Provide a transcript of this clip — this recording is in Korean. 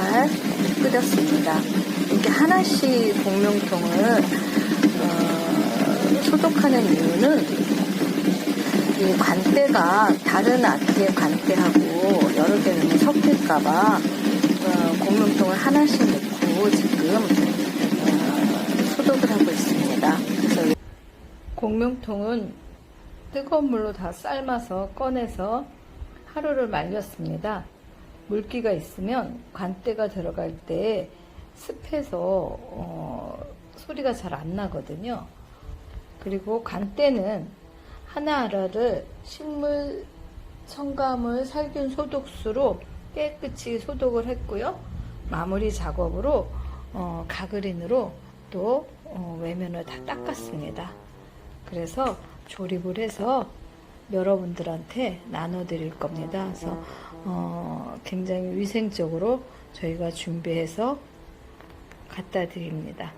잘 끓였습니다. 이렇게 하나씩 공명통을 어, 소독하는 이유는 이 관대가 다른 악기의 관대하고 여러 개 넣으면 섞일까봐 어, 공명통을 하나씩 넣고 지금 어, 소독을 하고 있습니다. 그래서 공명통은 뜨거운 물로 다 삶아서 꺼내서 하루를 말렸습니다. 물기가 있으면 관대가 들어갈 때 습해서 어, 소리가 잘 안 나거든요. 그리고 관대는 하나하나를 식물 첨가물 살균 소독수로 깨끗이 소독을 했고요. 마무리 작업으로 어, 가그린으로 또 어, 외면을 다 닦았습니다. 그래서 조립을 해서 여러분들한테 나눠드릴 겁니다. 그래서 어, 굉장히 위생적으로 저희가 준비해서 갖다 드립니다.